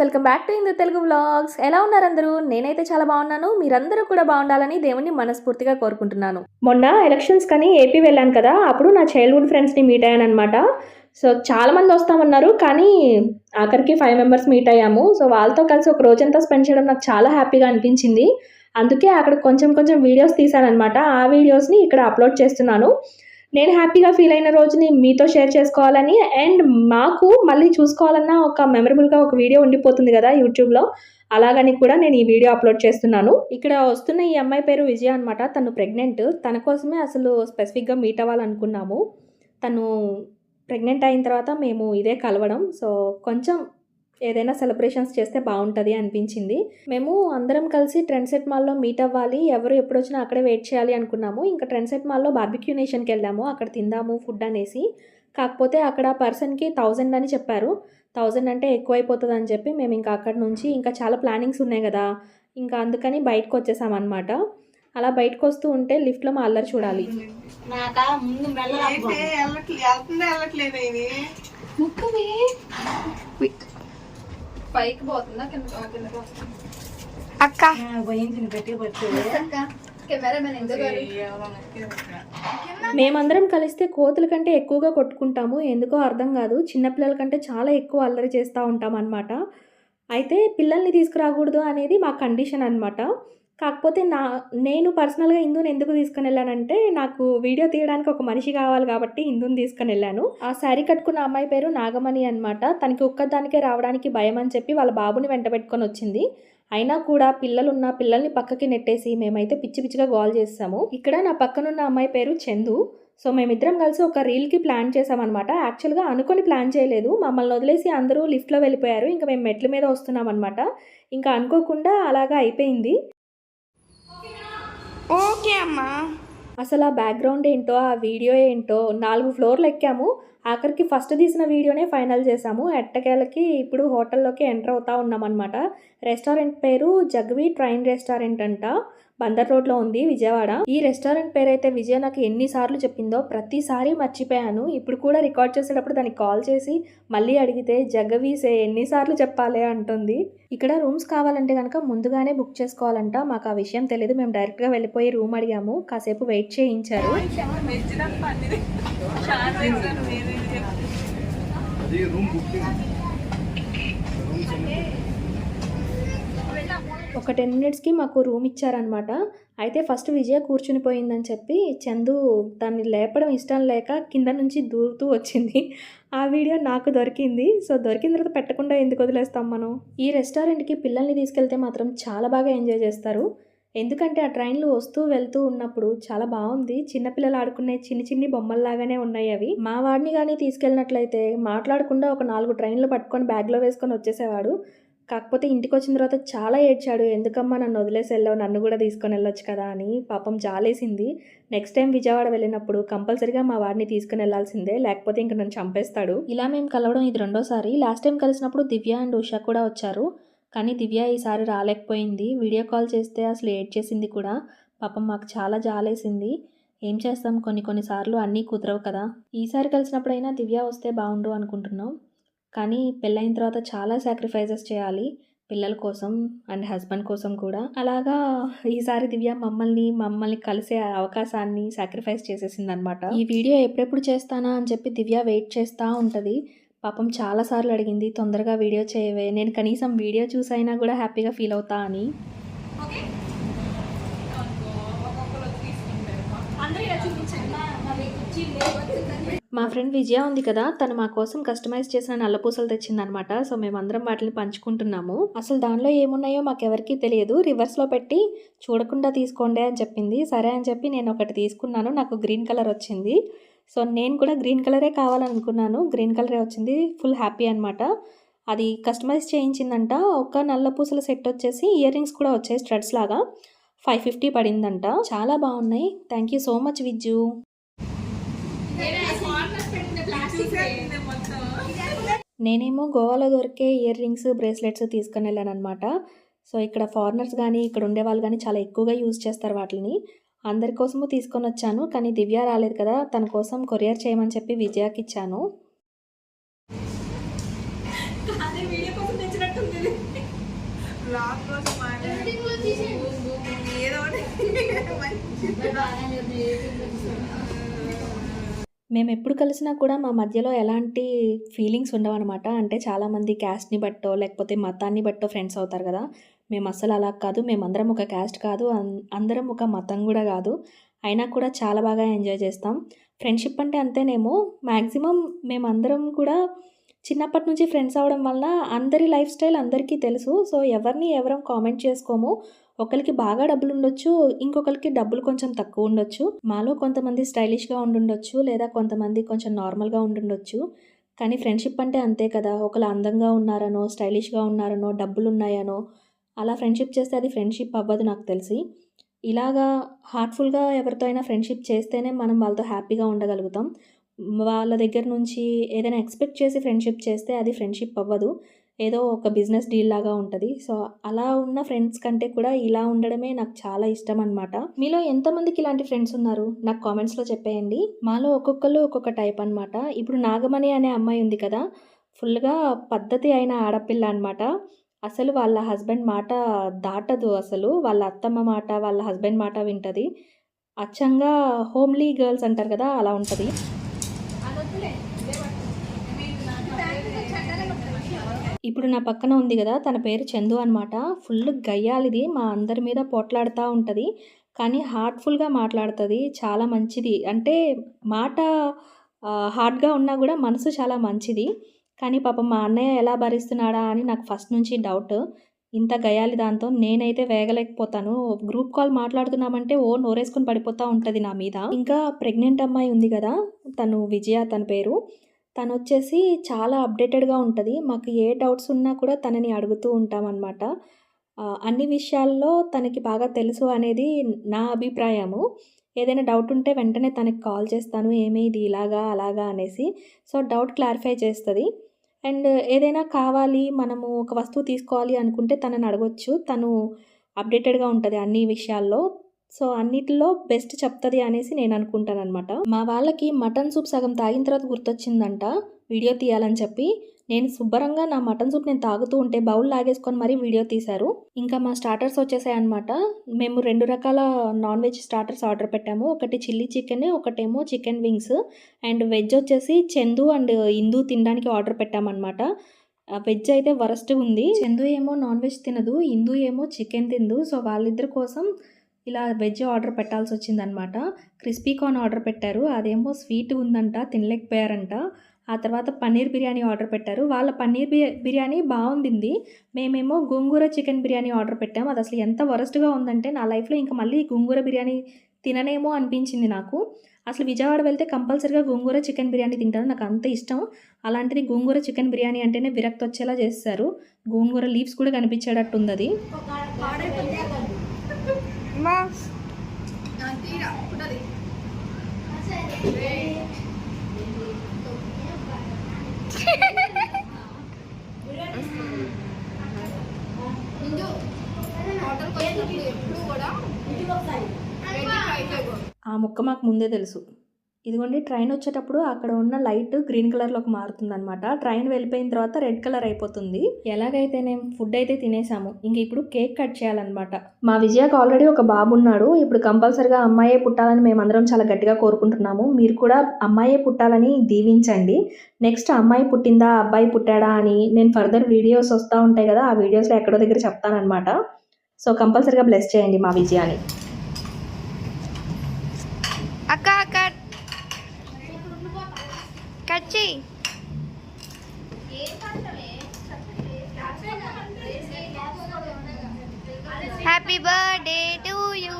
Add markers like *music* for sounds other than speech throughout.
Welcome back to Indu Telugu vlogs ఎలా ఉన్నారు అందరూ? నేనైతే చాలా బాగున్నాను. మీరందరూ కూడా బాగుండాలని దేవుణ్ణి మనస్ఫూర్తిగా కోరుకుంటున్నాను. మొన్న ఎలక్షన్స్ కానీ ఏపీ వెళ్ళాను కదా అప్పుడు నా చైల్డ్హుడ్ ఫ్రెండ్స్ని మీట్ అయ్యాను అనమాట సో చాలా మంది వస్తామన్నారు కానీ ఆఖరికి ఫైవ్ మెంబర్స్ మీట్ అయ్యాము. సో వాళ్ళతో కలిసి ఒక రోజంతా స్పెండ్ చేయడం నాకు చాలా హ్యాపీగా అనిపించింది. అందుకే అక్కడ కొంచెం కొంచెం వీడియోస్ తీసానమాట ఆ వీడియోస్ని ఇక్కడ అప్లోడ్ చేస్తున్నాను. నేను హ్యాపీగా ఫీల్ అయిన రోజుని మీతో షేర్ చేసుకోవాలని అండ్ మాకు మళ్ళీ చూసుకోవాలన్న ఒక మెమరబుల్గా ఒక వీడియో ఉండిపోతుంది కదా యూట్యూబ్లో. అలాగని కూడా నేను ఈ వీడియో అప్లోడ్ చేస్తున్నాను. ఇక్కడ వస్తున్న ఈ అమ్మాయి పేరు విజయ అనమాట తను ప్రెగ్నెంట్. తన కోసమే అసలు స్పెసిఫిక్గా మీట్ అవ్వాలనుకున్నాము. తను ప్రెగ్నెంట్ అయిన తర్వాత మేము ఇదే కలవడం. సో కొంచెం ఏదైనా సెలబ్రేషన్స్ చేస్తే బాగుంటుంది అనిపించింది. మేము అందరం కలిసి ట్రెండ్ సెట్ మాల్లో మీట్ అవ్వాలి ఎవరు ఎప్పుడు వచ్చినా అక్కడే వెయిట్ చేయాలి అనుకున్నాము. ఇంకా ట్రెండ్ సెట్ మాల్లో బార్బిక్యూ నేషన్కి వెళ్ళాము అక్కడ తిందాము ఫుడ్ అనేసి. కాకపోతే అక్కడ పర్సన్కి థౌజండ్ అని చెప్పారు. థౌజండ్ అంటే ఎక్కువైపోతుంది అని చెప్పి మేము ఇంకా అక్కడ నుంచి ఇంకా చాలా ప్లానింగ్స్ ఉన్నాయి కదా. ఇంకా అందుకని బయటకు వచ్చేసామన్నమాట అలా బయటకు వస్తూ ఉంటే లిఫ్ట్లో మా అల్లరి చూడాలి. నాకా? పైకి పోతుందా? కింద అక్క. మేమందరం కలిస్తే కోతుల కంటే ఎక్కువగా కొట్టుకుంటాము. ఎందుకో అర్థం కాదు. చిన్నపిల్లల కంటే చాలా ఎక్కువ అల్లరి చేస్తూ ఉంటాం అనమాట అయితే పిల్లల్ని తీసుకురాకూడదు అనేది మా కండిషన్ అనమాట కాకపోతే నా నేను పర్సనల్గా ఇందుని ఎందుకు తీసుకుని వెళ్ళానంటే నాకు వీడియో తీయడానికి ఒక మనిషి కావాలి కాబట్టి ఇందుని తీసుకుని వెళ్ళాను ఆ శారీ కట్టుకున్న అమ్మాయి పేరు నాగమణి అనమాట తనకి ఒక్కదానికే రావడానికి భయం అని చెప్పి వాళ్ళ బాబుని వెంట పెట్టుకొని వచ్చింది. అయినా కూడా పిల్లలు ఉన్న పిల్లల్ని పక్కకి నెట్టేసి మేమైతే పిచ్చి పిచ్చిగా గోల్ చేస్తాము. ఇక్కడ నా పక్కనున్న అమ్మాయి పేరు చందు. సో మేమిద్దరం కలిసి ఒక రీల్కి ప్లాన్ చేసామన్నమాట యాక్చువల్గా అనుకొని ప్లాన్ చేయలేదు. మమ్మల్ని వదిలేసి అందరూ లిఫ్ట్లో వెళ్ళిపోయారు. ఇంకా మేము మెట్ల మీద వస్తున్నాం అనమాట ఇంకా అనుకోకుండా అలాగా అయిపోయింది. ఓకే అమ్మా. అసలు ఆ బ్యాక్గ్రౌండ్ ఏంటో ఆ వీడియో ఏంటో నాలుగు ఫ్లోర్లు ఎక్కాము. ఆఖరికి ఫస్ట్ తీసిన వీడియోనే ఫైనల్ చేసాము ఎట్టకేలకి ఇప్పుడు హోటల్లోకి ఎంటర్ అవుతా ఉన్నామన్నమాట. రెస్టారెంట్ పేరు జగ్వి ట్రైన్ రెస్టారెంట్ అంట. బందర్ రోడ్లో ఉంది విజయవాడ. ఈ రెస్టారెంట్ పేరైతే విజయ నాకు ఎన్నిసార్లు చెప్పిందో ప్రతిసారి మర్చిపోయాను. ఇప్పుడు కూడా రికార్డ్ చేసేటప్పుడు దానికి కాల్ చేసి మళ్ళీ అడిగితే జగ్గవీసే ఎన్నిసార్లు చెప్పాలి? అంటుంది. ఇక్కడ రూమ్స్ కావాలంటే కనుక ముందుగానే బుక్ చేసుకోవాలంట. మాకు ఆ విషయం తెలియదు మేము డైరెక్ట్గా వెళ్ళిపోయి రూమ్ అడిగాము. కాసేపు వెయిట్ చేయించారు. అది రూమ్ బుకింగ్ ఒక టెన్ మినిట్స్కి మాకు రూమ్ ఇచ్చారనమాట అయితే ఫస్ట్ విజయ కూర్చుని పోయిందని చెప్పి చందు దాన్ని లేపడం ఇష్టం లేక కింద నుంచి దూరుతూ వచ్చింది. ఆ వీడియో నాకు దొరికింది. సో దొరికిన తర్వాత పెట్టకుండా ఎందుకు వదిలేస్తాం మనం? ఈ రెస్టారెంట్కి పిల్లల్ని తీసుకెళ్తే మాత్రం చాలా బాగా ఎంజాయ్ చేస్తారు. ఎందుకంటే ఆ ట్రైన్లు వస్తూ వెళ్తూ ఉన్నప్పుడు చాలా బాగుంది. చిన్నపిల్లలు ఆడుకునే చిన్ని చిన్ని బొమ్మల్లాగానే ఉన్నాయి అవి. మా వాడిని కానీ తీసుకెళ్ళినట్లయితే మాట్లాడకుండా ఒక నాలుగు ట్రైన్లు పట్టుకొని బ్యాగ్లో వేసుకొని వచ్చేసేవాడు. కాకపోతే ఇంటికి వచ్చిన తర్వాత చాలా ఏడ్చాడు. ఎందుకమ్మా నన్ను వదిలేసి వెళ్ళావు? నన్ను కూడా తీసుకొని వెళ్ళొచ్చు కదా అని పాపం జాలేసింది. నెక్స్ట్ టైం విజయవాడ వెళ్ళినప్పుడు కంపల్సరీగా మా వాడిని తీసుకుని వెళ్ళాల్సిందే. లేకపోతే ఇంక నన్ను చంపేస్తాడు. ఇలా మేము కలవడం ఇది రెండోసారి. లాస్ట్ టైం కలిసినప్పుడు దివ్య అండ్ ఉషా కూడా వచ్చారు. కానీ దివ్య ఈసారి రాలేకపోయింది. వీడియో కాల్ చేస్తే అసలు ఏడ్ చేసింది కూడా. పాపం మాకు చాలా జాలేసింది. ఏం చేస్తాం? కొన్ని కొన్నిసార్లు అన్నీ కుదరవు కదా. ఈసారి కలిసినప్పుడైనా దివ్య వస్తే బాగుండు అనుకుంటున్నాం. కానీ పెళ్ళైన తర్వాత చాలా సాక్రిఫైజెస్ చేయాలి పిల్లల కోసం అండ్ హస్బెండ్ కోసం కూడా. అలాగా ఈసారి దివ్య మమ్మల్ని మమ్మల్ని కలిసే అవకాశాన్ని సాక్రిఫైస్ చేసేసింది అనమాట ఈ వీడియో ఎప్పుడెప్పుడు చేస్తానా అని చెప్పి దివ్య వెయిట్ చేస్తూ ఉంటుంది. పాపం చాలాసార్లు అడిగింది తొందరగా వీడియో చేయవే. నేను కనీసం వీడియో చూసైనా కూడా హ్యాపీగా ఫీల్ అవుతా అని. మా ఫ్రెండ్ విజయ ఉంది కదా తను మా కోసం కస్టమైజ్ చేసిన నల్లపూసలు తెచ్చిందనమాట. సో మేమందరం వాటిని పంచుకుంటున్నాము. అసలు దానిలో ఏమున్నాయో మాకెవరికీ తెలియదు. రివర్స్లో పెట్టి చూడకుండా తీసుకోండి అని చెప్పింది. సరే అని చెప్పి నేను ఒకటి తీసుకున్నాను. నాకు గ్రీన్ కలర్ వచ్చింది. సో నేను కూడా గ్రీన్ కలరే కావాలనుకున్నాను. గ్రీన్ కలరే వచ్చింది. ఫుల్ హ్యాపీ అనమాట. అది కస్టమైజ్ చేయించిందంట. ఒక నల్ల పూసల సెట్ వచ్చేసి ఇయర్ రింగ్స్ కూడా వచ్చాయి స్ట్రడ్స్ లాగా. ఫైవ్ ఫిఫ్టీ పడిందంట. చాలా బాగున్నాయి. Thank you so much Vijju నేనేమో గోవాలో దొరికే ఇయర్ రింగ్స్ బ్రేస్లెట్స్ తీసుకుని వెళ్ళాను అనమాట సో ఇక్కడ ఫారినర్స్ కానీ ఇక్కడ ఉండే వాళ్ళు కానీ చాలా ఎక్కువగా యూజ్ చేస్తారు వాటిని. అందరి కోసము తీసుకొని వచ్చాను కానీ దివ్య రాలేదు కదా. తన కోసం కొరియర్ చేయమని చెప్పి విజయాకి ఇచ్చాను. ఏదో ఒకటి. మేము ఎప్పుడు కలిసినా కూడా మా మధ్యలో ఎలాంటి ఫీలింగ్స్ ఉండవన్నమాట. అంటే చాలామంది క్యాస్ట్ని బట్టో లేకపోతే మతాన్ని బట్టో ఫ్రెండ్స్ అవుతారు కదా. మేము అస్సలు అలా కాదు. మేమందరం ఒక క్యాస్ట్ కాదు. అందరం ఒక మతం కూడా కాదు. అయినా కూడా చాలా బాగా ఎంజాయ్ చేస్తాం. ఫ్రెండ్షిప్ అంటే అంతేనేమో. మ్యాక్సిమం మేమందరం కూడా చిన్నప్పటి నుంచి ఫ్రెండ్స్ అవడం వల్ల అందరి లైఫ్ స్టైల్ అందరికీ తెలుసు. సో ఎవరిని ఎవరం కామెంట్ చేసుకోము. ఒకరికి బాగా డబ్బులు ఉండొచ్చు ఇంకొకరికి డబ్బులు కొంచెం తక్కువ ఉండొచ్చు మాలో కొంతమంది స్టైలిష్గా ఉండుండొచ్చు లేదా కొంతమంది కొంచెం నార్మల్గా ఉండుండొచ్చు. కానీ ఫ్రెండ్షిప్ అంటే అంతే కదా. ఒకరు అందంగా ఉన్నారనో స్టైలిష్గా ఉన్నారనో డబ్బులు ఉన్నాయనో అలా ఫ్రెండ్షిప్ చేస్తే అది ఫ్రెండ్షిప్ అవ్వదు నాకు తెలిసి. ఇలాగా హార్ట్ఫుల్గా ఎవరితో అయినా ఫ్రెండ్షిప్ చేస్తేనే మనం వాళ్ళతో హ్యాపీగా ఉండగలుగుతాం. వాళ్ళ దగ్గర నుంచి ఏదైనా ఎక్స్పెక్ట్ చేసి ఫ్రెండ్షిప్ చేస్తే అది ఫ్రెండ్షిప్ అవ్వదు. ఏదో ఒక బిజినెస్ డీల్ లాగా ఉంటుంది. సో అలా ఉన్న ఫ్రెండ్స్ కంటే కూడా ఇలా ఉండడమే నాకు చాలా ఇష్టం అనమాట మీలో ఎంతమందికి ఇలాంటి ఫ్రెండ్స్ ఉన్నారు? నాకు కామెంట్స్లో చెప్పేయండి. మాలో ఒక్కొక్కరు ఒక్కొక్క టైప్ అనమాట ఇప్పుడు నాగమణి అనే అమ్మాయి ఉంది కదా ఫుల్గా పద్ధతి అయిన ఆడపిల్ల అనమాట అసలు వాళ్ళ హస్బెండ్ మాట దాటదు అసలు. వాళ్ళ అత్తమ్మ మాట వాళ్ళ హస్బెండ్ మాట వింటుంది. అచ్చంగా హోమ్లీ గర్ల్స్ అంటారు కదా అలా ఉంటుంది. ఇప్పుడు నా పక్కన ఉంది కదా తన పేరు చందు అనమాట ఫుల్ గయ్యాలిది మా అందరి మీద పోట్లాడుతూ ఉంటుంది. కానీ హార్ట్ఫుల్గా మాట్లాడుతుంది చాలా మంచిది. అంటే మాట హార్డ్గా ఉన్నా కూడా మనసు చాలా మంచిది. కానీ పాపం మా అన్నయ్య ఎలా భరిస్తున్నాడా అని నాకు ఫస్ట్ నుంచి డౌట్. ఇంత గయాలి దాంతో నేనైతే వేగలేకపోతాను. గ్రూప్ కాల్ మాట్లాడుతున్నామంటే ఓ నోరేసుకొని పడిపోతూ ఉంటుంది నా మీద. ఇంకా ప్రెగ్నెంట్ అమ్మాయి ఉంది కదా తను విజయ తన పేరు. తను వచ్చేసి చాలా అప్డేటెడ్గా ఉంటుంది. మాకు ఏ డౌట్స్ ఉన్నా కూడా తనని అడుగుతూ ఉంటామన్నమాట. అన్ని విషయాల్లో తనకి బాగా తెలుసు అనేది నా అభిప్రాయము. ఏదైనా డౌట్ ఉంటే వెంటనే తనకి కాల్ చేస్తాను. ఏమి ఇది ఇలాగా అలాగా అనేసి. సో డౌట్ క్లారిఫై చేస్తుంది. అండ్ ఏదైనా కావాలి మనము ఒక వస్తువు తీసుకోవాలి అనుకుంటే తనని అడగొచ్చు. తను అప్డేటెడ్గా ఉంటుంది అన్ని విషయాల్లో. సో అన్నిటిలో బెస్ట్ చెప్తుంది అనేసి నేను అనుకుంటాను అనమాట మా వాళ్ళకి మటన్ సూప్ సగం తాగిన తర్వాత గుర్తొచ్చిందంట వీడియో తీయాలని చెప్పి. నేను శుభ్రంగా నా మటన్ సూప్ నేను తాగుతూ ఉంటే బౌల్ లాగేసుకొని మరీ వీడియో తీశారు. ఇంకా మా స్టార్టర్స్ వచ్చేసాయి అనమాట మేము రెండు రకాల నాన్ వెజ్ స్టార్టర్స్ ఆర్డర్ పెట్టాము. ఒకటి చిల్లీ చికెన్ ఒకటేమో చికెన్ వింగ్స్. అండ్ వెజ్ వచ్చేసి చందు అండ్ ఇందు తినడానికి ఆర్డర్ పెట్టామన్నమాట. వెజ్ అయితే వరస్ట్ ఉంది. చందు ఏమో నాన్ వెజ్ తినదు ఇందు ఏమో చికెన్ తిందు. సో వాళ్ళిద్దరి కోసం ఇలా వెజ్ ఆర్డర్ పెట్టాల్సి వచ్చిందనమాట. క్రిస్పీ కార్న్ ఆర్డర్ పెట్టారు. అదేమో స్వీట్ ఉందంట తినలేకపోయారంట. ఆ తర్వాత పన్నీర్ బిర్యానీ ఆర్డర్ పెట్టారు. వాళ్ళ పన్నీర్ బిర్యా బిర్యానీ బాగుండింది. మేమేమో గోంగూర చికెన్ బిర్యానీ ఆర్డర్ పెట్టాము అది అసలు ఎంత వరస్ట్గా ఉందంటే నా లైఫ్లో ఇంకా మళ్ళీ గోంగూర బిర్యానీ తిననేమో అనిపించింది నాకు. అసలు విజయవాడ వెళ్తే కంపల్సరీగా గోంగూర చికెన్ బిర్యానీ తింటాను నాకు అంత ఇష్టం. అలాంటిది గోంగూర చికెన్ బిర్యానీ అంటేనే విరక్తి వచ్చేలా చేస్తారు. గోంగూర లీవ్స్ కూడా కనిపించేటట్టు ఉంది అది *laughs* ఆ ముక్క మాకు ముందే తెలుసు. ఇదిగోండి ట్రైన్ వచ్చేటప్పుడు అక్కడ ఉన్న లైట్ గ్రీన్ కలర్లోకి మారుతుంది అనమాట ట్రైన్ వెళ్ళిపోయిన తర్వాత రెడ్ కలర్ అయిపోతుంది. ఎలాగైతేనే ఫుడ్ అయితే తినేసాము. ఇంక ఇప్పుడు కేక్ కట్ చేయాలన్నమాట. మా విజయకు ఆల్రెడీ ఒక బాబు ఉన్నాడు. ఇప్పుడు కంపల్సరిగా అమ్మాయే పుట్టాలని మేమందరం చాలా గట్టిగా కోరుకుంటున్నాము. మీరు కూడా అమ్మాయే పుట్టాలని దీవించండి. నెక్స్ట్ అమ్మాయి పుట్టిందా అబ్బాయి పుట్టాడా అని నేను ఫర్దర్ వీడియోస్ వస్తూ ఉంటాయి కదా ఆ వీడియోస్లో ఎక్కడో దగ్గర చెప్తానమాట సో కంపల్సరిగా బ్లెస్ చేయండి మా విజయాన్ని అక్క చెయ్యి. Happy birthday to you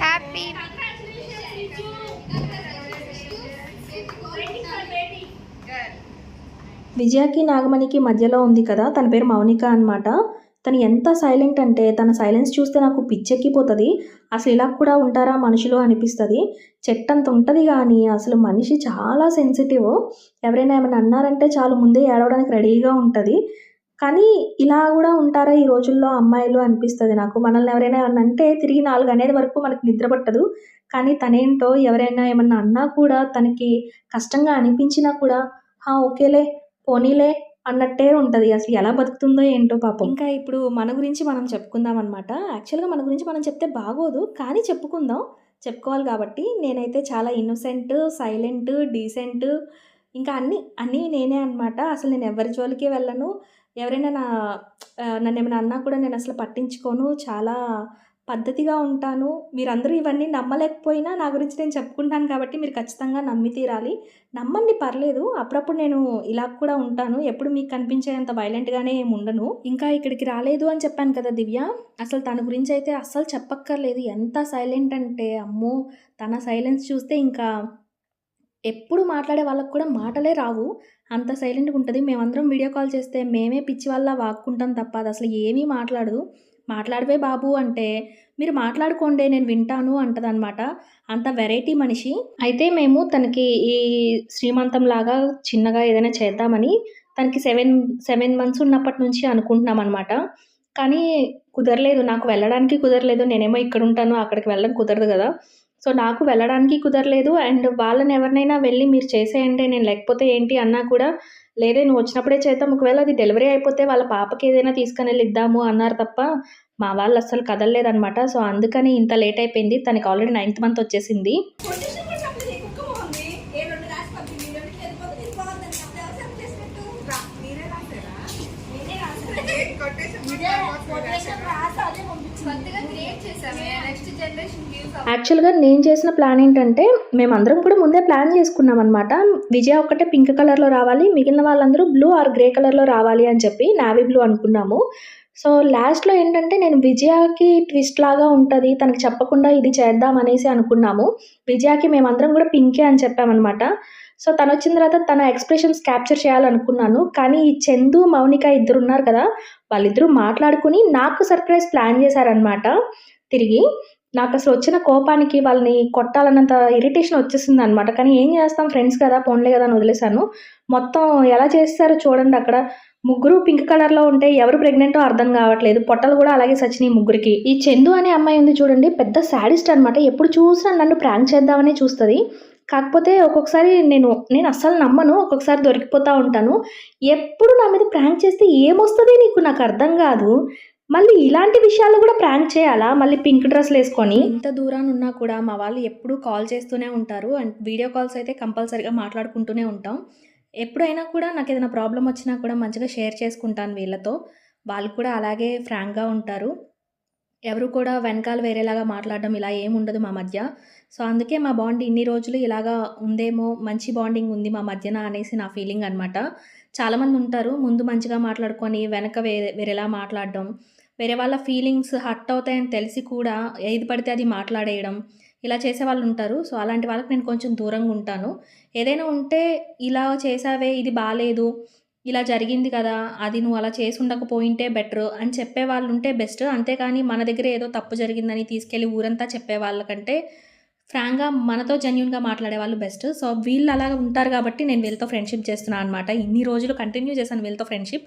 happy విజయకి నాగమణికి మధ్యలో ఉంది కదా తన పేరు మౌనిక అనమాట తను ఎంత సైలెంట్ అంటే తన సైలెన్స్ చూస్తే నాకు పిచ్చెక్కిపోతుంది. అసలు ఇలా కూడా ఉంటారా మనుషులు అనిపిస్తుంది. చెట్టంత ఉంటుంది కానీ అసలు మనిషి చాలా సెన్సిటివ్ ఎవరైనా ఏమైనా అన్నారంటే చాలు ముందే ఏడవడానికి రెడీగా ఉంటుంది. కానీ ఇలా కూడా ఉంటారా ఈ రోజుల్లో అమ్మాయిలు అనిపిస్తుంది నాకు. మనల్ని ఎవరైనా ఏమన్నా అంటే తిరిగి నాలుగు అనేది వరకు మనకి నిద్ర పట్టదు. కానీ తనేంటో ఎవరైనా ఏమన్నా అన్నా కూడా తనకి కష్టంగా అనిపించినా కూడా "హా, ఓకేలే పోనీలే అన్నట్టే ఉంటుంది. అసలు ఎలా బతుకుతుందో ఏంటో పాపం. ఇంకా ఇప్పుడు మన గురించి మనం చెప్పుకుందాం అనమాట యాక్చువల్గా మన గురించి మనం చెప్తే బాగోదు కానీ చెప్పుకుందాం. చెప్పుకోవాలి కాబట్టి నేనైతే చాలా ఇన్నోసెంట్ సైలెంట్ డీసెంట్ ఇంకా అన్నీ అన్నీ నేనే అనమాట అసలు నేను ఎవరి జోలికి వెళ్ళను. ఎవరైనా నా నన్ను ఏమైనా అన్నా కూడా నేను అసలు పట్టించుకోను. చాలా పద్ధతిగా ఉంటాను. మీరందరూ ఇవన్నీ నమ్మలేకపోయినా నా గురించి నేను చెప్పుకుంటాను కాబట్టి మీరు ఖచ్చితంగా నమ్మి తీరాలి. నమ్మండి పర్లేదు. అప్పుడప్పుడు నేను ఇలా కూడా ఉంటాను. ఎప్పుడు మీకు కనిపించేంత వైలెంట్గానే ఏమి ఉండను. ఇంకా ఇక్కడికి రాలేదు అని చెప్పాను కదా దివ్య. అసలు తన గురించి అయితే అస్సలు చెప్పక్కర్లేదు. ఎంత సైలెంట్ అంటే అమ్మో! తన సైలెన్స్ చూస్తే ఇంకా ఎప్పుడు మాట్లాడే వాళ్ళకు కూడా మాటలే రావు. అంత సైలెంట్గా ఉంటుంది. మేమందరం వీడియో కాల్ చేస్తే మేమే పిచ్చి వల్ల వాక్కుంటాం తప్ప అది అసలు ఏమీ మాట్లాడదు. మాట్లాడవే బాబు అంటే మీరు మాట్లాడుకోండి నేను వింటాను అంటదనమాట అంత వెరైటీ మనిషి. అయితే మేము తనకి ఈ శ్రీమంతం లాగా చిన్నగా ఏదైనా చేద్దామని తనకి సెవెన్ సెవెన్ మంత్స్ ఉన్నప్పటి నుంచి అనుకుంటున్నాం అనమాట కానీ కుదరలేదు నాకు వెళ్ళడానికి కుదరలేదు. నేనేమో ఇక్కడ ఉంటాను అక్కడికి వెళ్ళడం కుదరదు కదా. సో నాకు వెళ్ళడానికి కుదరలేదు. అండ్ వాళ్ళని ఎవరినైనా వెళ్ళి మీరు చేసేయండి నేను లేకపోతే ఏంటి అన్నా కూడా లేదే నువ్వు వచ్చినప్పుడే చేద్దాం. ఒకవేళ అది డెలివరీ అయిపోతే వాళ్ళ పాపకి ఏదైనా తీసుకుని వెళ్ళి ఇద్దాము అన్నారు తప్ప మా వాళ్ళు అస్సలు కదలలేదనమాట సో అందుకని ఇంత లేట్ అయిపోయింది. తనకి ఆల్రెడీ నైన్త్ మంత్ వచ్చేసింది. యాక్చువల్గా నేను చేసిన ప్లాన్ ఏంటంటే మేమందరం కూడా ముందే ప్లాన్ చేసుకున్నాం అనమాట విజయ ఒక్కటే పింక్ కలర్లో రావాలి మిగిలిన వాళ్ళందరూ బ్లూ ఆర్ గ్రే కలర్లో రావాలి అని చెప్పి నావీ బ్లూ అనుకున్నాము. సో లాస్ట్లో ఏంటంటే నేను విజయకి ట్విస్ట్ లాగా ఉంటుంది తనకి చెప్పకుండా ఇది చేద్దాం అనేసి అనుకున్నాము. విజయకి మేమందరం కూడా పింకే అని చెప్పామన్నమాట సో తను వచ్చిన తర్వాత తన ఎక్స్ప్రెషన్స్ క్యాప్చర్ చేయాలనుకున్నాను. కానీ ఈ చందు మౌనిక ఇద్దరు ఉన్నారు కదా వాళ్ళిద్దరూ మాట్లాడుకుని నాకు సర్ప్రైజ్ ప్లాన్ చేశారనమాట తిరిగి నాకు అసలు వచ్చిన కోపానికి వాళ్ళని కొట్టాలన్నంత ఇరిటేషన్ వచ్చేసింది అనమాట కానీ ఏం చేస్తాం? ఫ్రెండ్స్ కదా పోన్లే కదా అని వదిలేశాను. మొత్తం ఎలా చేస్తారో చూడండి అక్కడ. ముగ్గురు పింక్ కలర్లో ఉంటే ఎవరు ప్రెగ్నెంటో అర్థం కావట్లేదు. పొట్టలు కూడా అలాగే సచినాయి ముగ్గురికి. ఈ చందు అనే అమ్మాయి ఉంది చూడండి పెద్ద శాడిస్ట్ అనమాట ఎప్పుడు చూసినా నన్ను ప్రాంక్ చేద్దామనే చూస్తుంది. కాకపోతే ఒక్కొక్కసారి నేను నేను అస్సలు నమ్మను. ఒక్కొక్కసారి దొరికిపోతూ ఉంటాను. ఎప్పుడు నా మీద ప్రాంక్ చేస్తే ఏమొస్తుంది నీకు? నాకు అర్థం కాదు. మళ్ళీ ఇలాంటి విషయాలు కూడా ప్రాంక్ చేయాలా? మళ్ళీ పింక్ డ్రెస్లు వేసుకొని ఇంత దూరాన్ని ఉన్నా కూడా మా వాళ్ళు ఎప్పుడూ కాల్ చేస్తూనే ఉంటారు. అండ్ వీడియో కాల్స్ అయితే కంపల్సరీగా మాట్లాడుకుంటూనే ఉంటాం. ఎప్పుడైనా కూడా నాకు ఏదైనా ప్రాబ్లం వచ్చినా కూడా మంచిగా షేర్ చేసుకుంటాను వీళ్ళతో. వాళ్ళు కూడా అలాగే ఫ్రాంక్గా ఉంటారు. ఎవరు కూడా వెనకాల వేరేలాగా మాట్లాడడం ఇలా ఏముండదు మా మధ్య. సో అందుకే మా బాండ్ ఇన్ని రోజులు ఇలాగా ఉందేమో మంచి బాండింగ్ ఉంది మా మధ్యన అనేసి నా ఫీలింగ్ అనమాట చాలామంది ఉంటారు ముందు మంచిగా మాట్లాడుకొని వెనక వేరే వేరేలా మాట్లాడడం. వేరే వాళ్ళ ఫీలింగ్స్ హర్ట్ అవుతాయని తెలిసి కూడా ఏది పడితే అది మాట్లాడేయడం. ఇలా చేసే వాళ్ళు ఉంటారు. సో అలాంటి వాళ్ళకి నేను కొంచెం దూరంగా ఉంటాను. ఏదైనా ఉంటే ఇలా చేసావే ఇది బాగాలేదు ఇలా జరిగింది కదా అది నువ్వు అలా చేసి ఉండకపోయింటే బెటర్ అని చెప్పే వాళ్ళు ఉంటే బెస్ట్. అంతేకాని మన దగ్గర ఏదో తప్పు జరిగిందని తీసుకెళ్ళి ఊరంతా చెప్పే వాళ్ళకంటే ఫ్రాంక్గా మనతో జెన్యున్గా మాట్లాడే వాళ్ళు బెస్ట్. సో వీళ్ళు అలా ఉంటారు కాబట్టి నేను వీళ్ళతో ఫ్రెండ్షిప్ చేస్తున్నాను అనమాట ఇన్ని రోజులు కంటిన్యూ చేశాను వీళ్ళతో ఫ్రెండ్షిప్.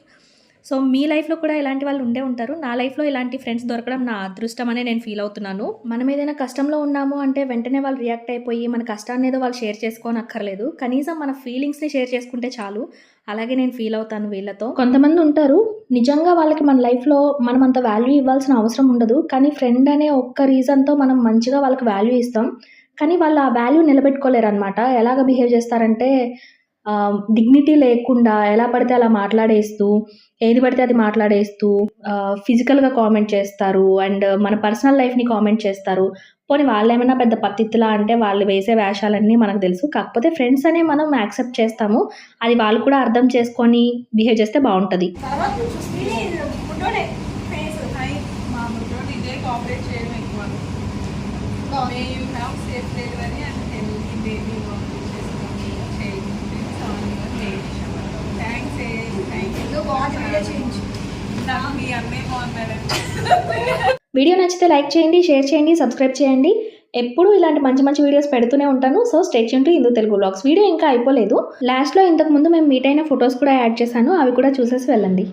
సో మీ లైఫ్లో కూడా ఇలాంటి వాళ్ళు ఉండే ఉంటారు. నా లైఫ్లో ఇలాంటి ఫ్రెండ్స్ దొరకడం నా అదృష్టం అనే నేను ఫీల్ అవుతున్నాను. మనం ఏదైనా కష్టంలో ఉన్నాము అంటే వెంటనే వాళ్ళు రియాక్ట్ అయిపోయి మన కష్టాన్ని ఏదో వాళ్ళు షేర్ చేసుకోనక్కర్లేదు కనీసం మన ఫీలింగ్స్ని షేర్ చేసుకుంటే చాలు. అలాగే నేను ఫీల్ అవుతాను వీళ్ళతో. కొంతమంది ఉంటారు నిజంగా వాళ్ళకి మన లైఫ్లో మనం అంత వాల్యూ ఇవ్వాల్సిన అవసరం ఉండదు కానీ ఫ్రెండ్ అనే ఒక్క రీజన్తో మనం మంచిగా వాళ్ళకి వాల్యూ ఇస్తాం. కానీ వాళ్ళు ఆ వాల్యూ నిలబెట్టుకోలేరు అనమాట ఎలాగ బిహేవ్ చేస్తారంటే డిగ్నిటీ లేకుండా ఎలా పడితే అలా మాట్లాడేస్తూ ఏది పడితే అది మాట్లాడేస్తూ ఫిజికల్గా కామెంట్ చేస్తారు అండ్ మన పర్సనల్ లైఫ్ని కామెంట్ చేస్తారు. పోనీ వాళ్ళు ఏమైనా పెద్ద పత్తిత్తులా అంటే వాళ్ళు వేసే వేషాలన్నీ మనకు తెలుసు. కాకపోతే ఫ్రెండ్స్ అనే మనం యాక్సెప్ట్ చేస్తాము. అది వాళ్ళు కూడా అర్థం చేసుకొని బిహేవ్ చేస్తే బాగుంటుంది. నాకు మీ అమ్మే బాగున్నారండి వీడియో నచ్చితే లైక్ చేయండి షేర్ చేయండి సబ్స్క్రైబ్ చేయండి. ఎప్పుడూ ఇలాంటి మంచి మంచి వీడియోస్ పెడుతూనే ఉంటాను. So stay tuned to Indu Telugu vlogs video ఇంకా అయిపోలేదు. లాస్ట్లో ఇంతకుముందు మేము మీట్ అయిన ఫొటోస్ కూడా యాడ్ చేశాను. అవి కూడా చూసేసి వెళ్ళండి.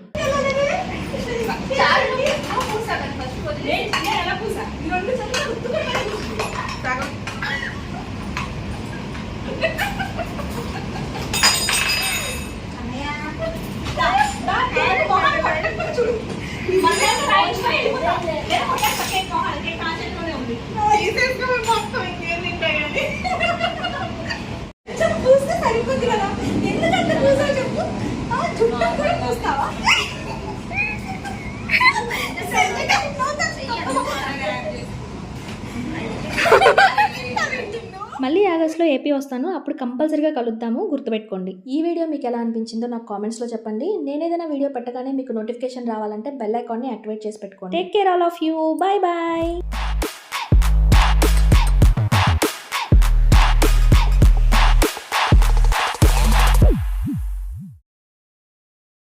మళ్ళీ ఆగస్ట్లో ఏపీ వస్తాను. అప్పుడు కంపల్సరీగా కలుద్దాము. గుర్తుపెట్టుకోండి. ఈ వీడియో మీకు ఎలా అనిపించిందో నాకు కామెంట్స్లో చెప్పండి. నేను ఏదైనా వీడియో పెట్టగానే మీకు నోటిఫికేషన్ రావాలంటే బెల్ ఐకాన్ని యాక్టివేట్ చేసి పెట్టుకోండి. Take care all of you bye bye